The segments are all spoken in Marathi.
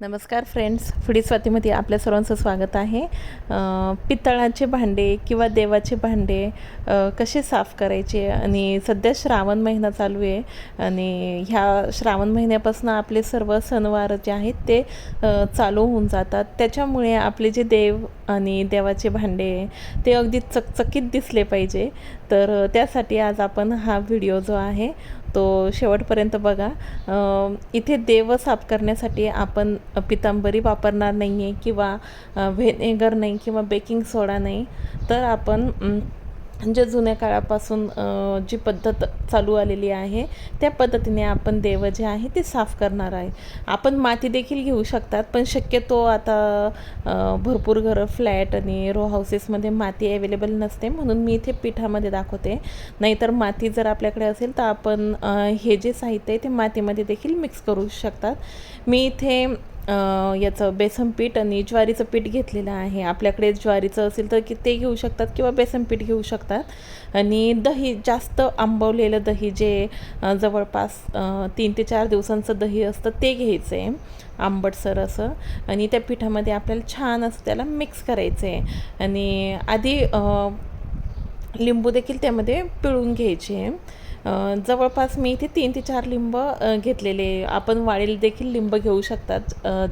नमस्कार फ्रेंड्स फुडी स्वातीमध्ये आपल्या सर्वांचं स्वागत आहे. पितळाचे भांडे किंवा देवाचे भांडे कसे साफ करायचे? आणि सध्या श्रावण महिना चालू आहे आणि ह्या श्रावण महिन्यापासून आपले सर्व सणवार जे आहेत ते चालू होऊन जातात. त्याच्यामुळे आपले जे देव आणि देवाचे भांडे ते अगदी चकचकीत दिसले पाहिजे. तर त्यासाठी आज आपण हा व्हिडिओ जो आहे तो शेवटपर्यंत बघा. इथे देव साफ करण्यासाठी आपण पितांबरी वापरणार नाही आहे किंवा व्हिनेगर व्हेनेगर नाही किंवा बेकिंग सोडा नाही. तर आपण अम, जे जुन्या काळापासून जी पद्धत चालू आलेली आहे त्या पद्धतीने आपण देव जे आहे ते साफ करणार आहे. आपण माती देखील घेऊ शकतात पण शक्यतो आता भरपूर घरं फ्लॅट आणि रो हाऊसेसमध्ये माती अवेलेबल नसते म्हणून मी इथे पिठामध्ये दाखवते. नाहीतर माती जर आपल्याकडे असेल तर आपण हे जे साहित्य आहे ते मातीमध्ये देखील मिक्स करू शकतात. मी इथे याचं बेसन पीठ आणि ज्वारीचं पीठ घेतलेलं आहे. आपल्याकडे ज्वारीचं असेल तर की ते घेऊ शकतात किंवा बेसन पीठ घेऊ शकतात. आणि दही जास्त आंबवलेलं दही जे जवळपास तीन ते चार दिवसांचं दही असतं ते घ्यायचं आहे आंबटसर असं. आणि त्या पिठामध्ये आपल्याला छान असं त्याला मिक्स करायचं आहे आणि आधी लिंबू देखील त्यामध्ये पिळून घ्यायचे. जवळपास मी इथे तीन ते चार लिंब घेतलेले आपण वाळेल देखील लिंब घेऊ शकतात.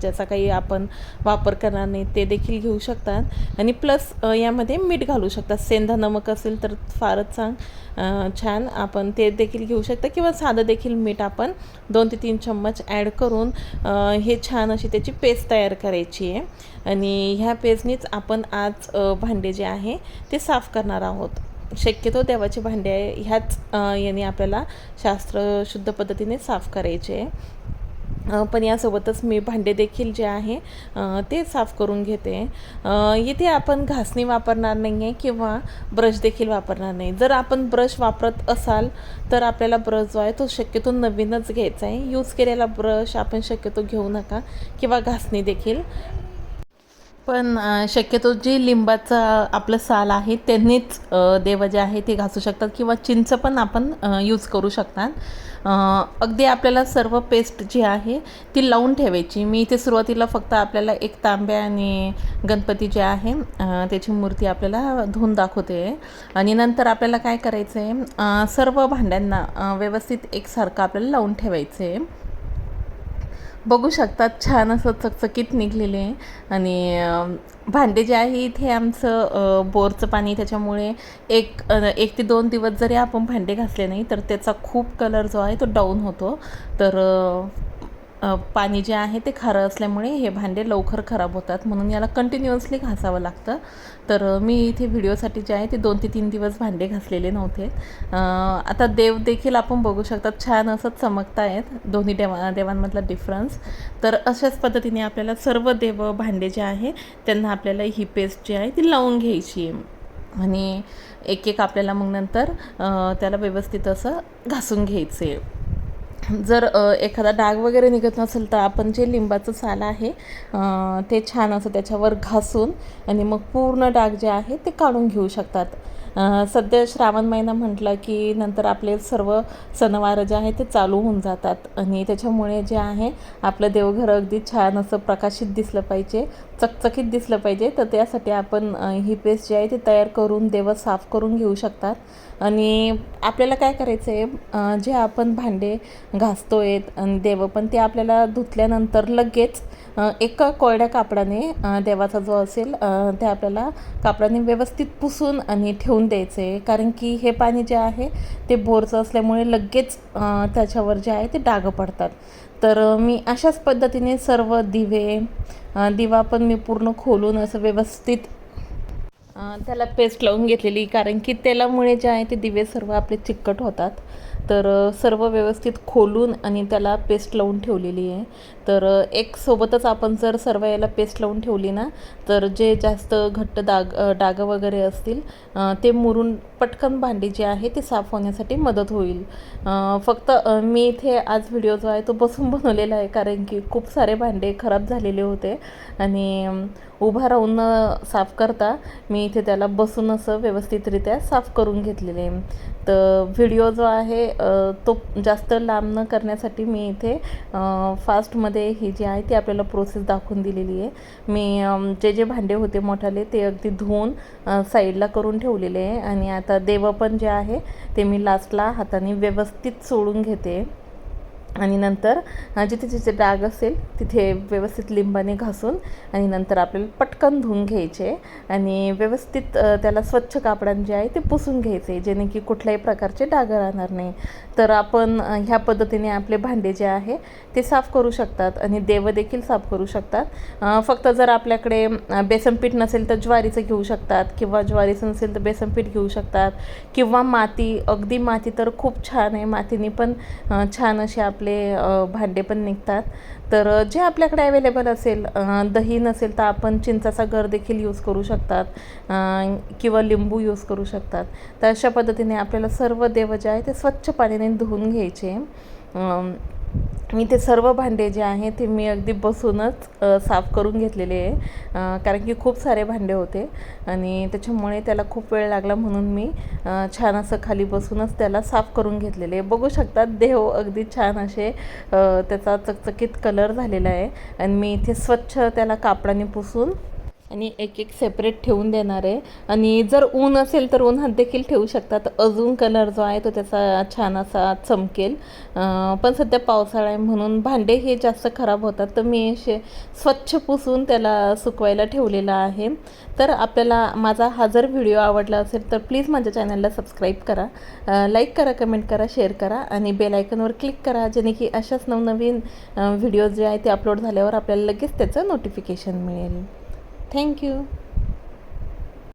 ज्याचा काही आपण वापर करणार नाही ते देखील घेऊ शकतात. आणि प्लस यामध्ये मीठ घालू शकतात. सेंधा नमक असेल तर फारच चांग छान. आपण ते देखील घेऊ शकता. किंवा साधं देखील मीठ आपण दोन ते तीन चम्मच ॲड करून हे छान अशी त्याची पेस्ट तयार करायची आहे. आणि ह्या पेस्टनीच आपण आज भांडे जे आहे ते साफ करणार आहोत. शक्यतो देवाचे भांडे आहे. ह्याच याने आपल्याला शास्त्र शुद्ध पद्धतीने साफ करायचे. आहे पण यासोबतच मी भांडे देखील जे आहे ते साफ करून घेते. येथे इथे आपण घासणी वापरणार नाही आहे किंवा ब्रश देखील वापरणार नाही. जर आपण ब्रश वापरत असाल तर आपल्याला ब्रश जो आहे तो शक्यतो नवीनच घ्यायचा आहे. यूज केलेला ब्रश आपण शक्यतो घेऊ नका किंवा घासणी देखील. पण शक्यतो जे लिंबाचा आपलं साल आहे त्यांनीच देव जे आहे ते घासू शकतात किंवा चिंच पण आपण यूज करू शकतात. अगदी आपल्याला सर्व पेस्ट जी आहे ती लावून ठेवायची. मी इथे सुरुवातीला फक्त आपल्याला एक तांब्या आणि गणपती जे आहे त्याची मूर्ती आपल्याला धुवून दाखवते. आणि नंतर आपल्याला काय करायचं आहे सर्व भांड्यांना व्यवस्थित एकसारखं आपल्याला लावून ठेवायचं आहे बघू शकतात छान असं चकचकीत निघलेले. आहे आणि भांडे जे आहे इथे आमचं बोरचं पाणी त्याच्यामुळे एक एक ते दोन दिवस जरी आपण भांडे घासले नाही तर त्याचा खूप कलर जो आहे तो डाऊन होतो. तर पाणी जे आहे ते खारं असल्यामुळे हे भांडे लवकर खराब होतात. म्हणून याला कंटिन्युअसली घासावं लागतं. तर मी इथे व्हिडिओसाठी जे आहे ते दोन ते तीन दिवस भांडे घासलेले नव्हते. आता देव देखील आपण बघू शकतात छान असं चमकत आहेत. दोन्ही देवा देवांमधला डिफरन्स तर अशाच पद्धतीने आपल्याला सर्व देव भांडे जे आहे त्यांना आपल्याला ही पेस्ट जी आहे ती लावून घ्यायची आहे. आणि एक एक आपल्याला मग नंतर त्याला व्यवस्थित असं घासून घ्यायचं आहे जर एखादा डाग वगैरे निघत नसेल तर आपण जे लिंबाचं साल आहे ते छान असं त्याच्यावर घासून आणि मग पूर्ण डाग जे आहे ते काढून घेऊ शकतात. सध्या श्रावण महिना म्हटलं की नंतर आपले सर्व सणवार जे आहे ते चालू होऊन जातात. आणि त्याच्यामुळे जे आहे आपलं देवघर अगदी छान असं प्रकाशित दिसलं पाहिजे चकचकीत दिसलं पाहिजे. तर त्यासाठी आपण ही पेस्ट जी आहे ती तयार करून देव साफ करून घेऊ शकतात. आणि आपल्याला काय करायचं आहे जे आपण भांडे घासतोय आणि देव पण ते आपल्याला धुतल्यानंतर लगेच एका कोरड्या कापडाने देवाचा जो असेल ते आपल्याला कापडाने व्यवस्थित पुसून आणि ठेवून द्यायचं. आहे कारण की हे पाणी जे आहे ते बोरचं असल्यामुळे लगेच त्याच्यावर जे आहे ते डाग पडतात. तर मी अशाच पद्धतीने सर्व दिवे दिवा पण मी पूर्ण खोलून असं व्यवस्थित त्याला पेस्ट लावून घेतलेली. कारण की तेलामुळे जे आहे ते दिवे सर्व आपले चिकट होतात. तर सर्व व्यवस्थित खोलून आणि त्याला पेस्ट लावून ठेवलेली आहे. तर एक सोबतच आपण जर सर्व याला पेस्ट लावून ठेवली ना तर जे जास्त घट्ट दाग डाग डागं वगैरे असतील ते मुरून पटकन भांडी जे आहे ते साफ होण्यासाठी मदत होईल. फक्त मी इथे आज व्हिडिओ जो आहे तो बसून बनवलेला आहे कारण की खूप सारे भांडे खराब झालेले होते आणि उभा राहून साफ करता मी इथे त्याला बसून असं व्यवस्थितरित्या साफ करून घेतलेले आहे. तर व्हिडिओ जो आहे तो जास्त लांब न करण्यासाठी मी इथे फास्टमध्ये ही जी आहे ती आपल्याला प्रोसेस दाखवून दिलेली आहे. मी जे जे भांडे होते मोठाले ते अगदी धुवून साईडला करून ठेवलेले आहे. आणि आता देवं पण जे आहे ते मी लास्टला हाताने व्यवस्थित सोडून घेते. आणि नंतर जिथे जिथे डाग असेल तिथे व्यवस्थित लिंबाने घासून आणि नंतर आपल्याला पटकन धुवून घ्यायचे आणि व्यवस्थित त्याला स्वच्छ कापडान जे आहे ते पुसून घ्यायचे जेणे की कुठल्याही प्रकारचे डाग राहणार नाही. तर आपण ह्या पद्धतीने आपले भांडे जे आहे ते साफ करू शकतात आणि देवदेखील साफ करू शकतात. फक्त जर आपल्याकडे बेसनपीठ नसेल तर ज्वारीचं घेऊ शकतात किंवा ज्वारीचं नसेल तर बेसनपीठ घेऊ शकतात किंवा माती अगदी माती तर खूप छान आहे मातीने पण छान अशी आपली आपले भांडे पण निघतात. तर जे आपल्याकडे अवेलेबल असेल दही नसेल तर आपण चिंचाचा गर देखील यूज करू शकतात किंवा लिंबू यूज करू शकतात. तर अशा पद्धतीने आपल्याला सर्व देव जे आहे ते स्वच्छ पाण्याने धुवून घ्यायचे. मी ते सर्व भांडे जे आहे ते मी अगदी बसूनच साफ करून घेतलेले आहे. कारण की खूप सारे भांडे होते आणि त्याच्यामुळे त्याला खूप वेळ लागला म्हणून मी छान असं खाली बसूनच त्याला साफ करून घेतलेले आहे. बघू शकतात देव अगदी छान असे त्याचा चकचकीत कलर झालेला आहे. आणि मी इथे स्वच्छ त्याला कापडाने पुसून आणि एक एक सेपरेट ठेवून देणार आहे. आणि जर ऊन असेल तर उन्हात देखील ठेवू शकतात. अजून कलर जो आहे तो त्याचा छान असा चमकेल. पण सध्या पावसाळा आहे म्हणून भांडे हे जास्त खराब होतात. तर मी असे स्वच्छ पुसून त्याला सुकवायला ठेवलेला आहे. तर आपल्याला माझा हा जर व्हिडिओ आवडला असेल तर प्लीज माझ्या चॅनलला सबस्क्राईब करा. लाईक करा कमेंट करा शेअर करा आणि बेलायकनवर क्लिक करा. जेणे की अशाच नवनवीन व्हिडिओज जे आहे ते अपलोड झाल्यावर आपल्याला लगेच त्याचं नोटिफिकेशन मिळेल. Thank you